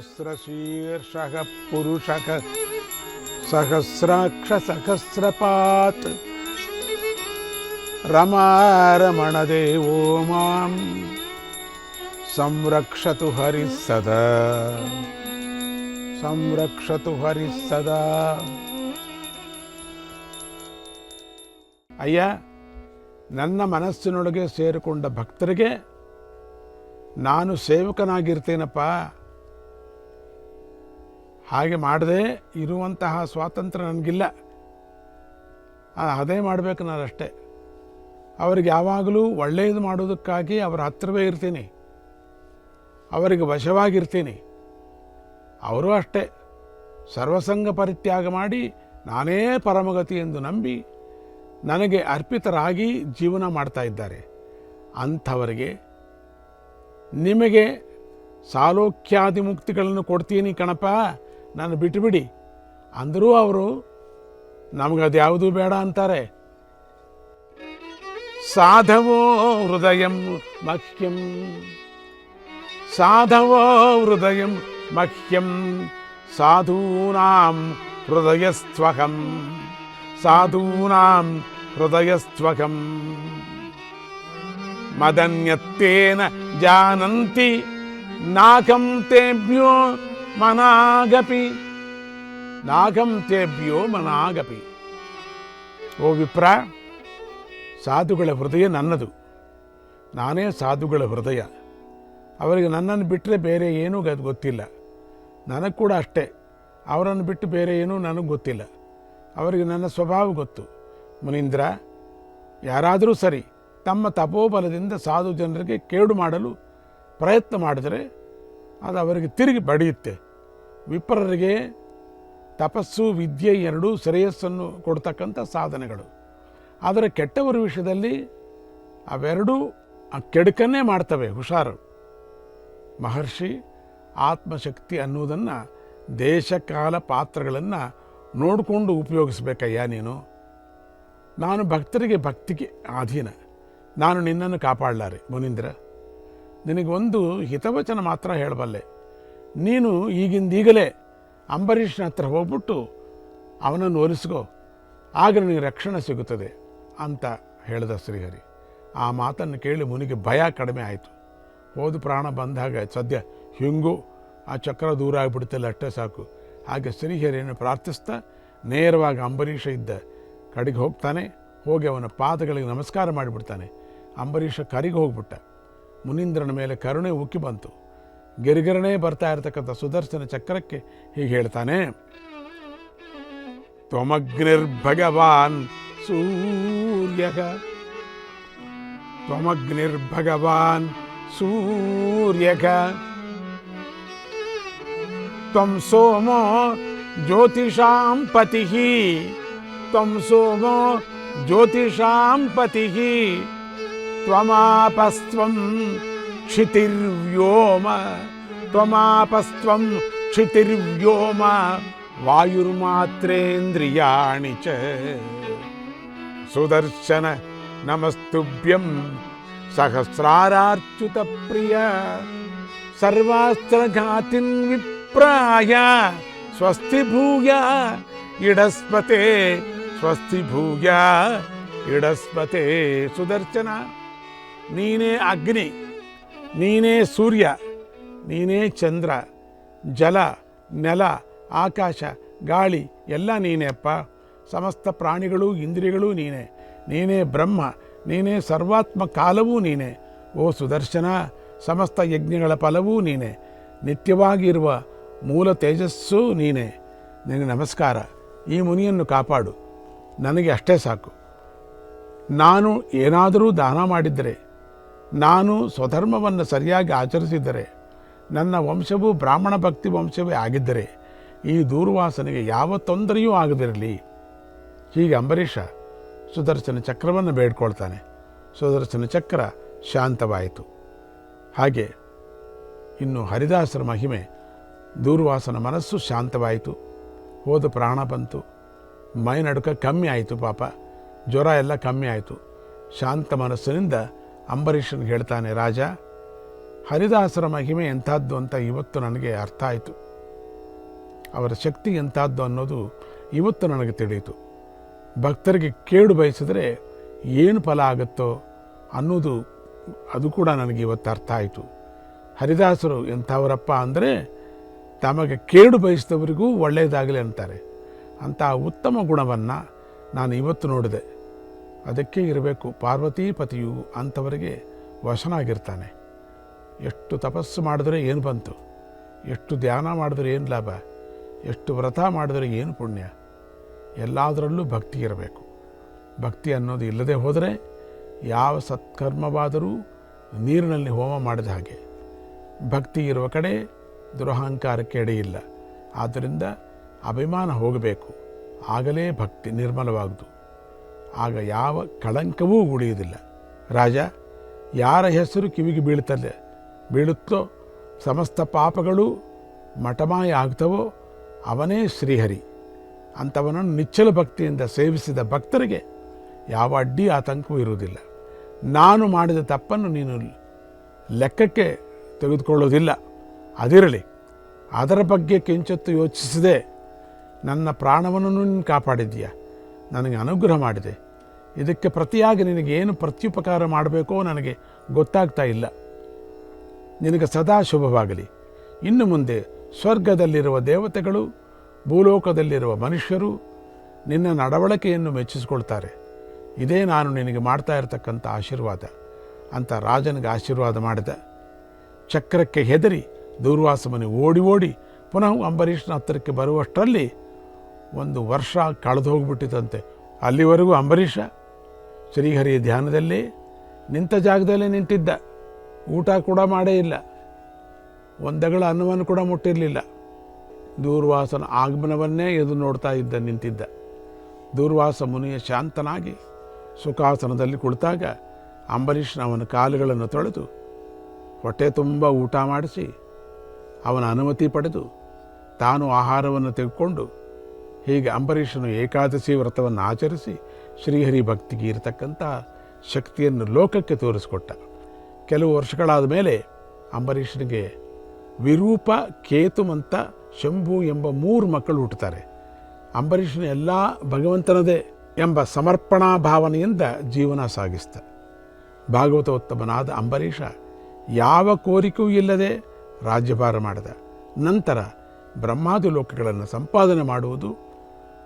सहस्रशीर्षः पुरुषः सहस्राक्षसहस्रपात् रमारमणदेवो मां संरक्षतु हरिः सदा ಸಂರಕ್ಷತು ಹರಿ ಸದಾ ಅಯ್ಯ ನನ್ನ ಮನಸ್ಸಿನೊಳಗೆ ಸೇರಿಕೊಂಡ ಭಕ್ತರಿಗೆ ನಾನು ಸೇವಕನಾಗಿರ್ತೇನಪ್ಪ ಹಾಗೆ ಮಾಡದೆ ಇರುವಂತಹ ಸ್ವಾತಂತ್ರ್ಯ ನನಗಿಲ್ಲ. ಅದೇ ಮಾಡಬೇಕು ನಾನು ಅಷ್ಟೇ ಅವ್ರಿಗೆ ಯಾವಾಗಲೂ ಒಳ್ಳೆಯದು ಮಾಡೋದಕ್ಕಾಗಿ ಅವರ ಹತ್ತಿರವೇ ಇರ್ತೀನಿ. ಅವರಿಗೆ ವಶವಾಗಿರ್ತೀನಿ. ಅವರು ಅಷ್ಟೇ. ಸರ್ವಸಂಗ ಪರಿತ್ಯಾಗ ಮಾಡಿ ನಾನೇ ಪರಮಗತಿ ಎಂದು ನಂಬಿ ನನಗೆ ಅರ್ಪಿತರಾಗಿ ಜೀವನ ಮಾಡ್ತಾ ಇದ್ದಾರೆ. ಅಂಥವರಿಗೆ ನಿಮಗೆ ಸಾಲೋಕ್ಯಾದಿ ಮುಕ್ತಿಗಳನ್ನು ಕೊಡ್ತೀನಿ ಕಣಪ್ಪ. ನಾನು ಬಿಟ್ಟುಬಿಡಿ ಅಂದರೂ ಅವರು ನಮಗದು ಯಾವುದೂ ಬೇಡ ಅಂತಾರೆ ಸಾಧವೋ ಹೃದಯಂ ಮಹ್ಯಂ ಸಾಧವೋ ಹೃದಯಂ ಮಹ್ಯಂ ಸಾಧೂನಾಂ ಹೃದಯಸ್ತ್ವಹಂ ಸಾಧೂನಾಂ ಹೃದಯಸ್ತ್ವಹಂ ಮದನ್ಯತ್ತೇನ ಜಾನಂತಿ ನಾಕಂ ತೇಭ್ಯೋ ಮನಾಗಪಿ. ನಾಗಂ ತೇಭ್ಯೋ ಮನಾಗಪಿ. ಓ ವಿಪ್ರ, ಸಾಧುಗಳ ಹೃದಯ ನನ್ನದು. ನಾನೇ ಸಾಧುಗಳ ಹೃದಯ. ಅವರಿಗೆ ನನ್ನನ್ನು ಬಿಟ್ಟರೆ ಬೇರೆ ಏನೂ ಅದು ಗೊತ್ತಿಲ್ಲ. ನನಗೆ ಕೂಡ ಅಷ್ಟೇ. ಅವರನ್ನು ಬಿಟ್ಟು ಬೇರೆ ಏನೂ ನನಗೆ ಗೊತ್ತಿಲ್ಲ. ಅವರಿಗೆ ನನ್ನ ಸ್ವಭಾವ ಗೊತ್ತು. ಮುನೀಂದ್ರ, ಯಾರಾದರೂ ಸರಿ ತಮ್ಮ ತಪೋಬಲದಿಂದ ಸಾಧು ಜನರಿಗೆ ಕೇಡು ಮಾಡಲು ಪ್ರಯತ್ನ ಮಾಡಿದರೆ ಅದು ಅವರಿಗೆ ತಿರುಗಿ ಬಡಿಯುತ್ತೆ. ವಿಪ್ರರಿಗೆ ತಪಸ್ಸು, ವಿದ್ಯೆ ಎರಡೂ ಶ್ರೇಯಸ್ಸನ್ನು ಕೊಡ್ತಕ್ಕಂಥ ಸಾಧನೆಗಳು. ಆದರೆ ಕೆಟ್ಟವರ ವಿಷಯದಲ್ಲಿ ಅವೆರಡೂ ಆ ಕೆಡುಕನ್ನೇ ಮಾಡ್ತವೆ, ಹುಷಾರು. ಮಹರ್ಷಿ ಆತ್ಮಶಕ್ತಿ ಅನ್ನುವುದನ್ನು ದೇಶಕಾಲ ಪಾತ್ರಗಳನ್ನು ನೋಡಿಕೊಂಡು ಉಪಯೋಗಿಸ್ಬೇಕಯ್ಯ ನೀನು. ನಾನು ಭಕ್ತರಿಗೆ ಭಕ್ತಿಗೆ ಅಧೀನ ನಾನು ನಿನ್ನನ್ನು ಕಾಪಾಡಲಾರೆ, ಮುನೀಂದ್ರ. ನಿನಗೊಂದು ಹಿತವಚನ ಮಾತ್ರ ಹೇಳಬಲ್ಲೆ. ನೀನು ಈಗಿಂದೀಗಲೇ ಅಂಬರೀಷನ ಹತ್ರ ಹೋಗ್ಬಿಟ್ಟು ಅವನನ್ನು ಒಲಿಸ್ಕೋ ಆಗ ನಿನಗೆ ರಕ್ಷಣೆ ಸಿಗುತ್ತದೆ ಅಂತ ಹೇಳಿದ ಶ್ರೀಹರಿ. ಆ ಮಾತನ್ನು ಕೇಳಿ ಮುನಿಗೆ ಭಯ ಕಡಿಮೆ ಆಯಿತು. ಹೋದ ಪ್ರಾಣ ಬಂದಾಗ ಸದ್ಯ ಹಿಂಗೂ ಆ ಚಕ್ರ ದೂರ ಆಗಿಬಿಡುತ್ತಲ್ಲ ಅಷ್ಟೇ ಸಾಕು. ಹಾಗೆ ಶ್ರೀಹರಿಯನ್ನು ಪ್ರಾರ್ಥಿಸ್ತಾ ನೇರವಾಗಿ ಅಂಬರೀಷ ಇದ್ದ ಕಡೆಗೆ ಹೋಗ್ತಾನೆ. ಹೋಗಿ ಅವನ ಪಾದಗಳಿಗೆ ನಮಸ್ಕಾರ ಮಾಡಿಬಿಡ್ತಾನೆ. ಅಂಬರೀಷ ಕರಿಗೆ ಹೋಗ್ಬಿಟ್ಟ. ಮುನೀಂದ್ರನ ಮೇಲೆ ಕರುಣೆ ಉಕ್ಕಿ ಬಂತು ಗಿರಿಗಿರನೇ ಬರ್ತಾ ಇರತಕ್ಕಂಥ ಸುದರ್ಶನ ಚಕ್ರಕ್ಕೆ ಹೀಗೆ ಹೇಳ್ತಾನೆ ತ್ವಮಗ್ನಿರ್ಭಗವಾನ್ ಸೂರ್ಯ ತ್ವಮಗ್ನಿರ್ಭಗವಾನ್ ಸೂರ್ಯಕ ತ್ವಂ ಸೋಮೋ ಜ್ಯೋತಿಷಾಂ ಪತಿ ತ್ವಂ ಸೋಮೋ ಜ್ಯೋತಿಷಾಂ ಪತಿ त्वमापस्त्वं क्षितिर्व्योम त्वमापस्त्वं क्षितिर्व्योम वायुर्मात्रेन्द्रियाणि च सुदर्शन नमस्तुभ्यं सहस्रारार्च्युतप्रिय सर्वास्त्रघातिन् विप्राय स्वस्ति भूया इडस्पते स्वस्ति भूया इडस्पते सुदर्शन ನೀನೇ ಅಗ್ನಿ, ನೀನೇ ಸೂರ್ಯ, ನೀನೇ ಚಂದ್ರ, ಜಲ, ನೆಲ, ಆಕಾಶ, ಗಾಳಿ ಎಲ್ಲ ನೀನೇ ಅಪ್ಪ. ಸಮಸ್ತ ಪ್ರಾಣಿಗಳು ಇಂದ್ರಿಯಗಳು ನೀನೇ. ನೀನೇ ಬ್ರಹ್ಮ, ನೀನೇ ಸರ್ವಾತ್ಮ ಕಾಲವೂ ನೀನೇ. ಓ ಸುದರ್ಶನ, ಸಮಸ್ತ ಯಜ್ಞಗಳ ಫಲವೂ ನೀನೇ. ನಿತ್ಯವಾಗಿರುವ ಮೂಲ ತೇಜಸ್ಸು ನೀನೇ. ನಿನಗೆ ನಮಸ್ಕಾರ. ಈ ಮುನಿಯನ್ನು ಕಾಪಾಡು. ನನಗೆ ಅಷ್ಟೇ ಸಾಕು. ನಾನು ಏನಾದರೂ ದಾನ ಮಾಡಿದ್ದರೆ ನಾನು ಸ್ವಧರ್ಮವನ್ನು ಸರಿಯಾಗಿ ಆಚರಿಸಿದ್ದರೆ ನನ್ನ ವಂಶವು ಬ್ರಾಹ್ಮಣ ಭಕ್ತಿ ವಂಶವೇ ಆಗಿದ್ದರೆ, ಈ ದೂರ್ವಾಸನೆಗೆ ಯಾವ ತೊಂದರೆಯೂ ಆಗದಿರಲಿ. ಹೀಗೆ ಅಂಬರೀಷ ಸುದರ್ಶನ ಚಕ್ರವನ್ನು ಬೇಡ್ಕೊಳ್ತಾನೆ. ಸುದರ್ಶನ ಚಕ್ರ ಶಾಂತವಾಯಿತು. ಹಾಗೆ ಇನ್ನು ಹರಿದಾಸರ ಮಹಿಮೆ, ದೂರ್ವಾಸನ ಮನಸ್ಸು ಶಾಂತವಾಯಿತು. ಹೋದ ಪ್ರಾಣ ಬಂತು. ಮೈ ನಡುಕ ಕಮ್ಮಿ ಆಯಿತು ಪಾಪ. ಜ್ವರ ಎಲ್ಲ ಕಮ್ಮಿ ಆಯಿತು. ಶಾಂತ ಮನಸ್ಸಿನಿಂದ ಅಂಬರೀಷನಿಗೆ ಹೇಳ್ತಾನೆ, ರಾಜ, ಹರಿದಾಸರ ಮಹಿಮೆ ಎಂಥದ್ದು ಅಂತ ಇವತ್ತು ನನಗೆ ಅರ್ಥ ಆಯಿತು. ಅವರ ಶಕ್ತಿ ಎಂಥದ್ದು ಅನ್ನೋದು ಇವತ್ತು ನನಗೆ ತಿಳಿಯಿತು. ಭಕ್ತರಿಗೆ ಕೇಡು ಬಯಸಿದರೆ ಏನು ಫಲ ಆಗುತ್ತೋ ಅನ್ನೋದು, ಅದು ಕೂಡ ನನಗೆ ಇವತ್ತು ಅರ್ಥ ಆಯಿತು. ಹರಿದಾಸರು ಎಂಥವರಪ್ಪ ಅಂದರೆ, ತಮಗೆ ಕೇಡು ಬಯಸಿದವರಿಗೂ ಒಳ್ಳೆಯದಾಗಲಿ ಅಂತಾರೆ. ಅಂತಹ ಉತ್ತಮ ಗುಣವನ್ನು ನಾನು ಇವತ್ತು ನೋಡಿದೆ. ಅದಕ್ಕೆ ಇರಬೇಕು. ಪಾರ್ವತಿ ಪತಿಯು ಅಂಥವರಿಗೆ ವಶನಾಗಿರ್ತಾನೆ. ಎಷ್ಟು ತಪಸ್ಸು ಮಾಡಿದ್ರೆ ಏನು ಬಂತು? ಎಷ್ಟು ಧ್ಯಾನ ಮಾಡಿದ್ರೆ ಏನು ಲಾಭ? ಎಷ್ಟು ವ್ರತ ಮಾಡಿದ್ರೆ ಏನು ಪುಣ್ಯ? ಎಲ್ಲದರಲ್ಲೂ ಭಕ್ತಿ ಇರಬೇಕು. ಭಕ್ತಿ ಅನ್ನೋದು ಇಲ್ಲದೆ ಹೋದರೆ ಯಾವ ಸತ್ಕರ್ಮವಾದರೂ ನೀರಿನಲ್ಲಿ ಹೋಮ ಮಾಡಿದ ಹಾಗೆ. ಭಕ್ತಿ ಇರುವ ಕಡೆ ದುರಹಂಕಾರಕ್ಕೆ ಎಡೆಯಿಲ್ಲ. ಆದ್ದರಿಂದ ಅಭಿಮಾನ ಹೋಗಬೇಕು. ಆಗಲೇ ಭಕ್ತಿ ನಿರ್ಮಲವಾಗುವುದು. ಆಗ ಯಾವ ಕಳಂಕವೂ ಉಳಿಯುವುದಿಲ್ಲ. ರಾಜ, ಯಾರ ಹೆಸರು ಕಿವಿಗೆ ಬೀಳ್ತದೆ ಬೀಳುತ್ತೋ? ಸಮಸ್ತ ಪಾಪಗಳು ಮಠಮಾಯ ಆಗ್ತವೋ? ಅವನೇ ಶ್ರೀಹರಿ. ಅಂಥವನನ್ನು ನಿಚ್ಚಲ ಭಕ್ತಿಯಿಂದ ಸೇವಿಸಿದ ಭಕ್ತರಿಗೆ ಯಾವ ಅಡ್ಡಿ ಆತಂಕವೂ ಇರುವುದಿಲ್ಲ. ನಾನು ಮಾಡಿದ ತಪ್ಪನ್ನು ನೀನು ಲೆಕ್ಕಕ್ಕೆ ತೆಗೆದುಕೊಳ್ಳೋದಿಲ್ಲ ಅದಿರಲಿ, ಅದರ ಬಗ್ಗೆ ಕಿಂಚತ್ತು ಯೋಚಿಸದೆ ನನ್ನ ಪ್ರಾಣವನ್ನು ನೀನು ಕಾಪಾಡಿದ್ದೀಯ? ನನಗೆ ಅನುಗ್ರಹ ಮಾಡಿದೆ. ಇದಕ್ಕೆ ಪ್ರತಿಯಾಗಿ ನಿನಗೇನು ಪ್ರತ್ಯುಪಕಾರ ಮಾಡಬೇಕೋ ನನಗೆ ಗೊತ್ತಾಗ್ತಾ ಇಲ್ಲ. ನಿನಗೆ ಸದಾ ಶುಭವಾಗಲಿ. ಇನ್ನು ಮುಂದೆ ಸ್ವರ್ಗದಲ್ಲಿರುವ ದೇವತೆಗಳು, ಭೂಲೋಕದಲ್ಲಿರುವ ಮನುಷ್ಯರು ನಿನ್ನ ನಡವಳಿಕೆಯನ್ನು ಮೆಚ್ಚಿಸಿಕೊಳ್ತಾರೆ. ಇದೇ ನಾನು ನಿನಗೆ ಮಾಡ್ತಾ ಇರತಕ್ಕಂಥ ಆಶೀರ್ವಾದ ಅಂತ ರಾಜನಿಗೆ ಆಶೀರ್ವಾದ ಮಾಡಿದ. ಚಕ್ರಕ್ಕೆ ಹೆದರಿ ದೂರ್ವಾಸ ಮನೆ ಓಡಿ ಓಡಿ ಪುನಃ ಅಂಬರೀಷನ ಹತ್ತಿರಕ್ಕೆ ಬರುವಷ್ಟರಲ್ಲಿ ಒಂದು ವರ್ಷ ಕಳೆದು ಹೋಗಿಬಿಟ್ಟಿತಂತೆ. ಅಲ್ಲಿವರೆಗೂ ಅಂಬರೀಷ ಶ್ರೀಹರಿಯ ಧ್ಯಾನದಲ್ಲಿ ನಿಂತ ಜಾಗದಲ್ಲೇ ನಿಂತಿದ್ದ. ಊಟ ಕೂಡ ಮಾಡೇ ಇಲ್ಲ. ಒಂದಗಳ ಅನ್ನವನ್ನು ಕೂಡ ಮುಟ್ಟಿರಲಿಲ್ಲ. ದೂರ್ವಾಸನ ಆಗಮನವನ್ನೇ ಎದು ನೋಡ್ತಾ ಇದ್ದ, ನಿಂತಿದ್ದ. ದೂರ್ವಾಸ ಮುನಿಯ ಶಾಂತನಾಗಿ ಸುಖಾಸನದಲ್ಲಿ ಕುಳಿತಾಗ ಅಂಬರೀಷ್ನ ಅವನ ಕಾಲುಗಳನ್ನು ತೊಳೆದು ಹೊಟ್ಟೆ ತುಂಬ ಊಟ ಮಾಡಿಸಿ ಅವನ ಅನುಮತಿ ಪಡೆದು ತಾನು ಆಹಾರವನ್ನು ತೆಗೆದುಕೊಂಡು ಹೀಗೆ ಅಂಬರೀಷನು ಏಕಾದಶಿ ವ್ರತವನ್ನು ಆಚರಿಸಿ ಶ್ರೀಹರಿ ಭಕ್ತಿಗೆ ಇರತಕ್ಕಂಥ ಶಕ್ತಿಯನ್ನು ಲೋಕಕ್ಕೆ ತೋರಿಸಿಕೊಟ್ಟ. ಕೆಲವು ವರ್ಷಗಳಾದ ಮೇಲೆ ಅಂಬರೀಷನಿಗೆ ವಿರೂಪ ಕೇತುಮಂತ ಶಂಭು ಎಂಬ ಮೂರು ಮಕ್ಕಳು ಹುಟ್ಟುತ್ತಾರೆ. ಅಂಬರೀಷನ ಎಲ್ಲ ಭಗವಂತನದೇ ಎಂಬ ಸಮರ್ಪಣಾ ಭಾವನೆಯಿಂದ ಜೀವನ ಸಾಗಿಸ್ತ. ಭಾಗವತೋತ್ತಮನಾದ ಅಂಬರೀಷ ಯಾವ ಕೋರಿಕೆಯೂ ಇಲ್ಲದೆ ರಾಜ್ಯಭಾರ ಮಾಡಿದ. ನಂತರ ಬ್ರಹ್ಮಾದಿ ಲೋಕಗಳನ್ನು ಸಂಪಾದನೆ ಮಾಡುವುದು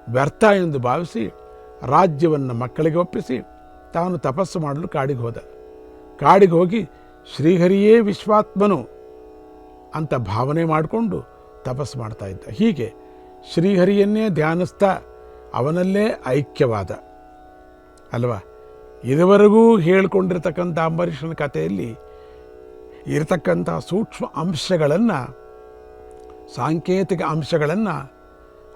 ವ್ಯರ್ಥ ಎಂದು ಭಾವಿಸಿ ರಾಜ್ಯವನ್ನು ಮಕ್ಕಳಿಗೆ ಒಪ್ಪಿಸಿ ತಾನು ತಪಸ್ಸು ಮಾಡಲು ಕಾಡಿಗೆ ಹೋದ. ಕಾಡಿಗೆ ಹೋಗಿ ಶ್ರೀಹರಿಯೇ ವಿಶ್ವಾತ್ಮನು ಅಂತ ಭಾವನೆ ಮಾಡಿಕೊಂಡು ತಪಸ್ಸು ಮಾಡ್ತಾ ಇದ್ದ. ಹೀಗೆ ಶ್ರೀಹರಿಯನ್ನೇ ಧ್ಯಾನಿಸ್ತಾ ಅವನಲ್ಲೇ ಐಕ್ಯವಾದ. ಅಲ್ವಾ? ಇದುವರೆಗೂ ಹೇಳಿಕೊಂಡಿರ್ತಕ್ಕಂಥ ಅಂಬರೀಷನ ಕಥೆಯಲ್ಲಿ ಇರತಕ್ಕಂಥ ಸೂಕ್ಷ್ಮ ಅಂಶಗಳನ್ನು, ಸಾಂಕೇತಿಕ ಅಂಶಗಳನ್ನು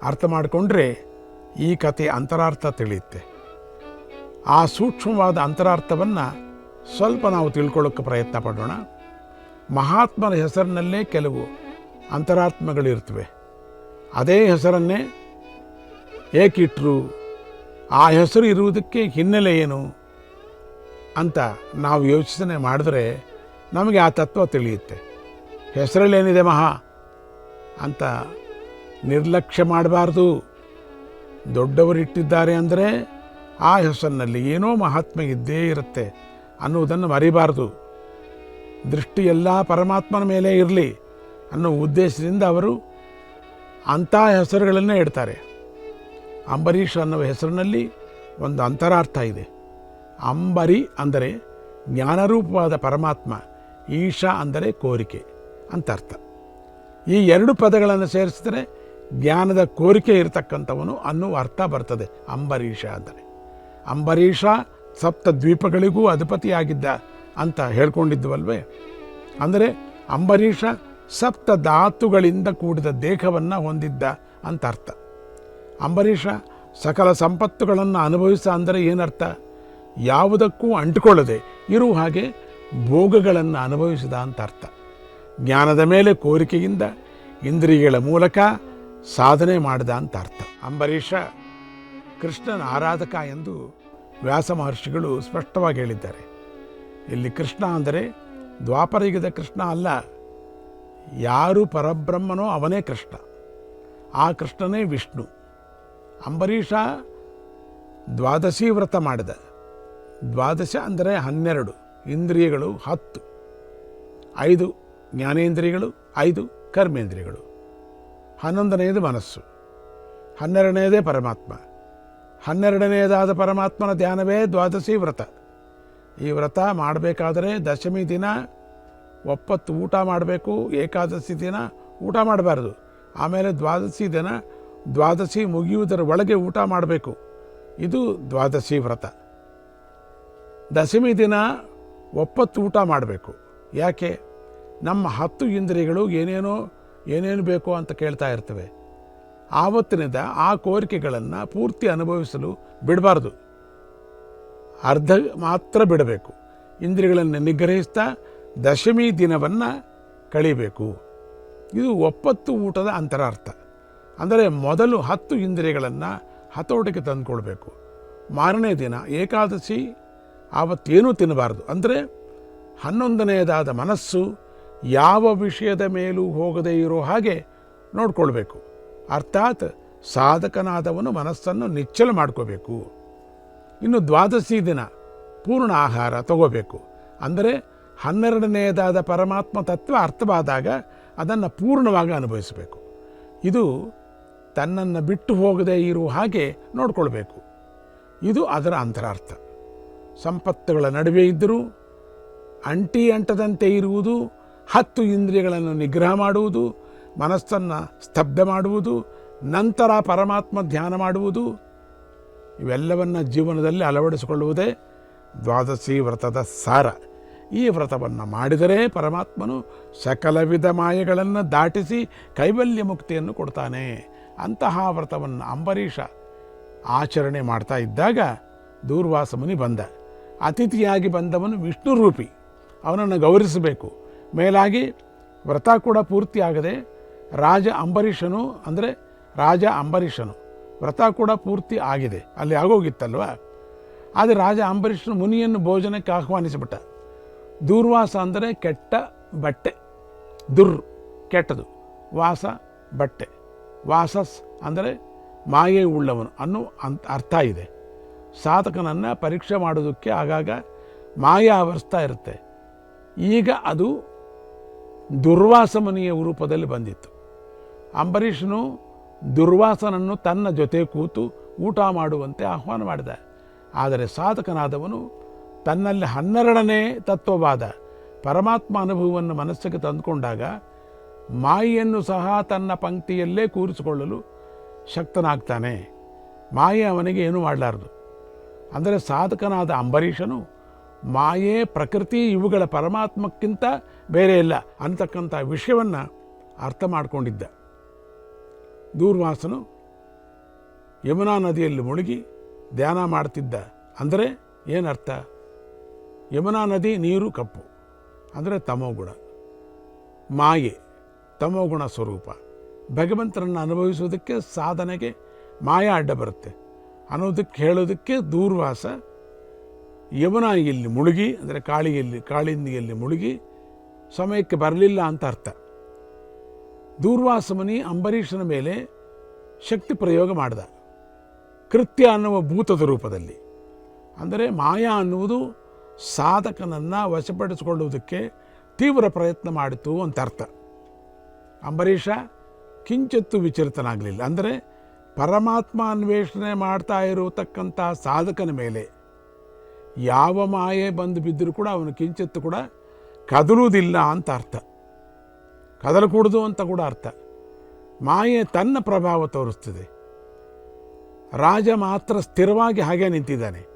ಅರ್ಥ ಮಾಡಿಕೊಂಡ್ರೆ ಈ ಕತೆ ಅಂತರಾರ್ಥ ತಿಳಿಯುತ್ತೆ. ಆ ಸೂಕ್ಷ್ಮವಾದ ಅಂತರಾರ್ಥವನ್ನು ಸ್ವಲ್ಪ ನಾವು ತಿಳ್ಕೊಳ್ಳೋಕ್ಕೆ ಪ್ರಯತ್ನ ಪಡೋಣ. ಮಹಾತ್ಮರ ಹೆಸರಿನಲ್ಲೇ ಕೆಲವು ಅಂತರಾತ್ಮಗಳಿರ್ತವೆ ಅದೇ ಹೆಸರನ್ನೇ ಏಕಿಟ್ರು, ಆ ಹೆಸರು ಇರುವುದಕ್ಕೆ ಹಿನ್ನೆಲೆ ಏನು ಅಂತ ನಾವು ಯೋಚನೆ ಮಾಡಿದ್ರೆ ನಮಗೆ ಆ ತತ್ವ ತಿಳಿಯುತ್ತೆ. ಹೆಸರಲ್ಲೇನಿದೆ ಮಹಾ ಅಂತ ನಿರ್ಲಕ್ಷ್ಯ ಮಾಡಬಾರ್ದು. ದೊಡ್ಡವರಿಟ್ಟಿದ್ದಾರೆ ಅಂದರೆ ಆ ಹೆಸರಿನಲ್ಲಿ ಏನೋ ಮಹಾತ್ಮೆ ಇದ್ದೇ ಇರುತ್ತೆ ಅನ್ನುವುದನ್ನು ಮರಿಬಾರದು. ದೃಷ್ಟಿ ಎಲ್ಲ ಪರಮಾತ್ಮನ ಮೇಲೆ ಇರಲಿ ಅನ್ನೋ ಉದ್ದೇಶದಿಂದ ಅವರು ಅಂಥ ಹೆಸರುಗಳನ್ನೇ ಇಡ್ತಾರೆ. ಅಂಬರೀಷ್ ಅನ್ನುವ ಹೆಸರಿನಲ್ಲಿ ಒಂದು ಅಂತರಾರ್ಥ ಇದೆ. ಅಂಬರಿ ಅಂದರೆ ಜ್ಞಾನರೂಪವಾದ ಪರಮಾತ್ಮ, ಈಶಾ ಅಂದರೆ ಕೋರಿಕೆ ಅಂತ ಅರ್ಥ. ಈ ಎರಡು ಪದಗಳನ್ನು ಸೇರಿಸಿದರೆ ಜ್ಞಾನದ ಕೋರಿಕೆ ಇರತಕ್ಕಂಥವನು ಅನ್ನುವ ಅರ್ಥ ಬರ್ತದೆ. ಅಂಬರೀಷ ಅಂದರೆ ಅಂಬರೀಷ ಸಪ್ತ ದ್ವೀಪಗಳಿಗೂ ಅಧಿಪತಿಯಾಗಿದ್ದ ಅಂತ ಹೇಳ್ಕೊಂಡಿದ್ವಲ್ವೇ? ಅಂದರೆ ಅಂಬರೀಷ ಸಪ್ತ ಧಾತುಗಳಿಂದ ಕೂಡಿದ ದೇಹವನ್ನು ಹೊಂದಿದ್ದ ಅಂತ ಅರ್ಥ. ಅಂಬರೀಷ ಸಕಲ ಸಂಪತ್ತುಗಳನ್ನು ಅನುಭವಿಸ ಅಂದರೆ ಏನರ್ಥ? ಯಾವುದಕ್ಕೂ ಅಂಟಿಕೊಳ್ಳದೆ ಇರುವ ಹಾಗೆ ಭೋಗಗಳನ್ನು ಅನುಭವಿಸಿದ ಅಂತ ಅರ್ಥ. ಜ್ಞಾನದ ಮೇಲೆ ಕೋರಿಕೆಯಿಂದ ಇಂದ್ರಿಯಗಳ ಮೂಲಕ ಸಾಧನೆ ಮಾಡಿದ ಅಂತ ಅರ್ಥ. ಅಂಬರೀಷ ಕೃಷ್ಣನ ಆರಾಧಕ ಎಂದು ವ್ಯಾಸ ಮಹರ್ಷಿಗಳು ಸ್ಪಷ್ಟವಾಗಿ ಹೇಳಿದ್ದಾರೆ. ಇಲ್ಲಿ ಕೃಷ್ಣ ಅಂದರೆ ದ್ವಾಪರಯುಗದ ಕೃಷ್ಣ ಅಲ್ಲ, ಯಾರು ಪರಬ್ರಹ್ಮನೋ ಅವನೇ ಕೃಷ್ಣ. ಆ ಕೃಷ್ಣನೇ ವಿಷ್ಣು. ಅಂಬರೀಷ ದ್ವಾದಶಿ ವ್ರತ ಮಾಡಿದ. ದ್ವಾದಶ ಅಂದರೆ ಹನ್ನೆರಡು, ಇಂದ್ರಿಯಗಳು ಹತ್ತು. ಐದು ಜ್ಞಾನೇಂದ್ರಿಯಗಳು, ಐದು ಕರ್ಮೇಂದ್ರಿಯಗಳು. ಹನ್ನೊಂದನೆಯದು ಮನಸ್ಸು. ಹನ್ನೆರಡನೆಯದೇ ಪರಮಾತ್ಮ. ಹನ್ನೆರಡನೆಯದಾದ ಪರಮಾತ್ಮನ ಧ್ಯಾನವೇ ದ್ವಾದಶಿ ವ್ರತ. ಈ ವ್ರತ ಮಾಡಬೇಕಾದರೆ ದಶಮಿ ದಿನ, ಒಪ್ಪತ್ತು ಊಟ ಮಾಡಬೇಕು, ಏಕಾದಶಿ ದಿನ ಊಟ ಮಾಡಬಾರ್ದು. ಆಮೇಲೆ ದ್ವಾದಶಿ ದಿನ, ದ್ವಾದಶಿ ಮುಗಿಯುವುದರ ಒಳಗೆ ಊಟ ಮಾಡಬೇಕು. ಇದು ದ್ವಾದಶಿ ವ್ರತ. ದಶಮಿ ದಿನ ಒಪ್ಪತ್ತು ಊಟ ಮಾಡಬೇಕು. ಯಾಕೆ? ನಮ್ಮ ಹತ್ತು ಇಂದ್ರಿಯಗಳು ಏನೇನೋ ಏನೇನು ಬೇಕೋ ಅಂತ ಕೇಳ್ತಾ ಇರ್ತವೆ. ಆವತ್ತಿನಿಂದ ಆ ಕೋರಿಕೆಗಳನ್ನು ಪೂರ್ತಿ ಅನುಭವಿಸಲು ಬಿಡಬಾರ್ದು. ಅರ್ಧ ಮಾತ್ರ ಬಿಡಬೇಕು. ಇಂದ್ರಿಯಗಳನ್ನು ನಿಗ್ರಹಿಸ್ತಾ ದಶಮಿ ದಿನವನ್ನು ಕಳೀಬೇಕು. ಇದು ಒಪ್ಪತ್ತು ಊಟದ ಅಂತರಾರ್ಥ. ಅಂದರೆ ಮೊದಲು ಹತ್ತು ಇಂದ್ರಿಯಗಳನ್ನು ಹತೋಟಿಗೆ ತಂದುಕೊಳ್ಬೇಕು. ಮಾರನೇ ದಿನ ಏಕಾದಶಿ, ಆವತ್ತೇನೂ ತಿನ್ನಬಾರ್ದು. ಅಂದರೆ ಹನ್ನೊಂದನೆಯದಾದ ಮನಸ್ಸು ಯಾವ ವಿಷಯದ ಮೇಲೂ ಹೋಗದೇ ಇರೋ ಹಾಗೆ ನೋಡಿಕೊಳ್ಬೇಕು. ಅರ್ಥಾತ್ ಸಾಧಕನಾದವನು ಮನಸ್ಸನ್ನು ನಿಚ್ಚಲ ಮಾಡ್ಕೋಬೇಕು. ಇನ್ನು ದ್ವಾದಶಿ ದಿನ, ಪೂರ್ಣ ಆಹಾರ ತಗೋಬೇಕು. ಅಂದರೆ ಹನ್ನೆರಡನೆಯದಾದ ಪರಮಾತ್ಮ ತತ್ವ ಅರ್ಥವಾದಾಗ ಅದನ್ನು ಪೂರ್ಣವಾಗಿ ಅನುಭವಿಸಬೇಕು. ಇದು ತನ್ನನ್ನು ಬಿಟ್ಟು ಹೋಗದೇ ಇರುವ ಹಾಗೆ ನೋಡಿಕೊಳ್ಬೇಕು. ಇದು ಅದರ ಅಂತರಾರ್ಥ. ಸಂಪತ್ತುಗಳ ನಡುವೆ ಇದ್ದರೂ, ಅಂಟಿ ಅಂಟದಂತೆ ಇರುವುದು ಹತ್ತು ಇಂದ್ರಿಯಗಳನ್ನು ನಿಗ್ರಹ ಮಾಡುವುದು, ಮನಸ್ಸನ್ನು ಸ್ತಬ್ಧ ಮಾಡುವುದು, ನಂತರ ಪರಮಾತ್ಮ ಧ್ಯಾನ ಮಾಡುವುದು, ಇವೆಲ್ಲವನ್ನು ಜೀವನದಲ್ಲಿ ಅಳವಡಿಸಿಕೊಳ್ಳುವುದೇ ದ್ವಾದಶಿ ವ್ರತದ ಸಾರ. ಈ ವ್ರತವನ್ನು ಮಾಡಿದರೆ ಪರಮಾತ್ಮನು ಸಕಲ ವಿಧ ಮಾಯೆಗಳನ್ನು ದಾಟಿಸಿ ಕೈವಲ್ಯ ಮುಕ್ತಿಯನ್ನು ಕೊಡ್ತಾನೆ. ಅಂತಹ ವ್ರತವನ್ನು ಅಂಬರೀಷ ಆಚರಣೆ ಮಾಡ್ತಾ ಇದ್ದಾಗ ದೂರ್ವಾಸ ಮುನಿ ಬಂದ. ಅತಿಥಿಯಾಗಿ ಬಂದವನು ವಿಷ್ಣು ರೂಪಿ ಅವನನ್ನು ಗೌರವಿಸಬೇಕು. ಮೇಲಾಗಿ ವ್ರತ ಕೂಡ ಪೂರ್ತಿಯಾಗದೆ ರಾಜ ಅಂಬರೀಷನು ಅಂದರೆ ರಾಜ ಅಂಬರೀಷನು. ವ್ರತ ಕೂಡ ಪೂರ್ತಿ ಆಗಿದೆ. ಅಲ್ಲಿ ಆಗೋಗಿತ್ತಲ್ವ? ಆದರೆ ರಾಜ ಅಂಬರೀಷನು ಮುನಿಯನ್ನು ಭೋಜನಕ್ಕೆ ಆಹ್ವಾನಿಸಿಬಿಟ್ಟ. ದುರ್ವಾಸ ಅಂದರೆ ಕೆಟ್ಟ ಬಟ್ಟೆ. ದುರ್, ಕೆಟ್ಟದು. ವಾಸ, ಬಟ್ಟೆ. ವಾಸಸ್ ಅಂದರೆ ಮಾಯೆ ಉಳ್ಳವನು ಅನ್ನೋ ಅಂತ ಅರ್ಥ ಇದೆ. ಸಾಧಕನನ್ನು ಪರೀಕ್ಷೆ ಮಾಡೋದಕ್ಕೆ ಆಗಾಗ ಮಾಯ ಆವರಿಸ್ತಾ ಇರುತ್ತೆ. ಈಗ ಅದು ದುರ್ವಾಸ ಮುನಿಯ ರೂಪದಲ್ಲಿ ಬಂದಿತ್ತು. ಅಂಬರೀಷನು ದುರ್ವಾಸನನ್ನು ತನ್ನ ಜೊತೆ ಕೂತು ಊಟ ಮಾಡುವಂತೆ ಆಹ್ವಾನ ಮಾಡಿದ. ಆದರೆ ಸಾಧಕನಾದವನು ತನ್ನಲ್ಲಿ ಹನ್ನೆರಡನೇ ತತ್ವವಾದ ಪರಮಾತ್ಮ ಅನುಭವವನ್ನು ಮನಸ್ಸಿಗೆ ತಂದುಕೊಂಡಾಗ ಮಾಯೆಯನ್ನು ಸಹ ತನ್ನ ಪಂಕ್ತಿಯಲ್ಲೇ ಕೂರಿಸಿಕೊಳ್ಳಲು ಶಕ್ತನಾಗ್ತಾನೆ. ಮಾಯೆ ಅವನಿಗೆ ಏನೂ ಮಾಡಲಾರದು? ಅಂದರೆ ಸಾಧಕನಾದ ಅಂಬರೀಷನು ಮಾಯೆ, ಪ್ರಕೃತಿ ಇವುಗಳ ಪರಮಾತ್ಮಕ್ಕಿಂತ ಬೇರೆ ಇಲ್ಲ ಅಂತಕ್ಕಂಥ ವಿಷಯವನ್ನು ಅರ್ಥ ಮಾಡಿಕೊಂಡಿದ್ದ. ದೂರ್ವಾಸನು ಯಮುನಾ ನದಿಯಲ್ಲಿ ಮುಳುಗಿ ಧ್ಯಾನ ಮಾಡ್ತಿದ್ದ. ಅಂದರೆ ಏನರ್ಥ? ಯಮುನಾ ನದಿ ನೀರು ಕಪ್ಪು, ಅಂದರೆ ತಮೋಗುಣ ಮಾಯೆ ತಮೋಗುಣ ಸ್ವರೂಪ. ಭಗವಂತನನ್ನು ಅನುಭವಿಸುವುದಕ್ಕೆ ಸಾಧನೆಗೆ ಮಾಯ ಅಡ್ಡ ಬರುತ್ತೆ. ಅನ್ನೋದಕ್ಕೆ ಹೇಳೋದಕ್ಕೆ ದೂರ್ವಾಸ ಯಮುನಾಯಿಯಲ್ಲಿ ಮುಳುಗಿ, ಅಂದರೆ ಕಾಳಿಯಲ್ಲಿ, ಕಾಳಿಂದಿಯಲ್ಲಿ ಮುಳುಗಿ, ಸಮಯಕ್ಕೆ ಬರಲಿಲ್ಲ ಅಂತ ಅರ್ಥ. ದೂರ್ವಾಸಮನಿ ಅಂಬರೀಷನ ಮೇಲೆ ಶಕ್ತಿ ಪ್ರಯೋಗ ಮಾಡಿದ. ಕೃತ್ಯ ಅನ್ನುವ ಭೂತದ ರೂಪದಲ್ಲಿ. ಅಂದರೆ ಮಾಯಾ ಅನ್ನುವುದು ಸಾಧಕನನ್ನು ವಶಪಡಿಸಿಕೊಳ್ಳುವುದಕ್ಕೆ ತೀವ್ರ ಪ್ರಯತ್ನ ಮಾಡಿತು ಅಂತ ಅರ್ಥ. ಅಂಬರೀಷ ಕಿಂಚಿತ್ತು ವಿಚಲಿತನಾಗಲಿಲ್ಲ. ಅಂದರೆ ಪರಮಾತ್ಮ ಅನ್ವೇಷಣೆ ಮಾಡ್ತಾ ಇರತಕ್ಕಂಥ ಸಾಧಕನ ಮೇಲೆ ಯಾವ ಮಾಯೆ ಬಂದು ಬಿದ್ದರೂ ಕೂಡ ಅವನು ಕಿಂಚಿತ್ತು ಕೂಡ ಕದಲುವುದಿಲ್ಲ ಅಂತ ಅರ್ಥ. ಕದಲಕೂಡದು ಅಂತ ಕೂಡ ಅರ್ಥ. ಮಾಯೆ ತನ್ನ ಪ್ರಭಾವ ತೋರಿಸ್ತದೆ. ರಾಜ ಮಾತ್ರ ಸ್ಥಿರವಾಗಿ ಹಾಗೆ ನಿಂತಿದ್ದಾನೆ.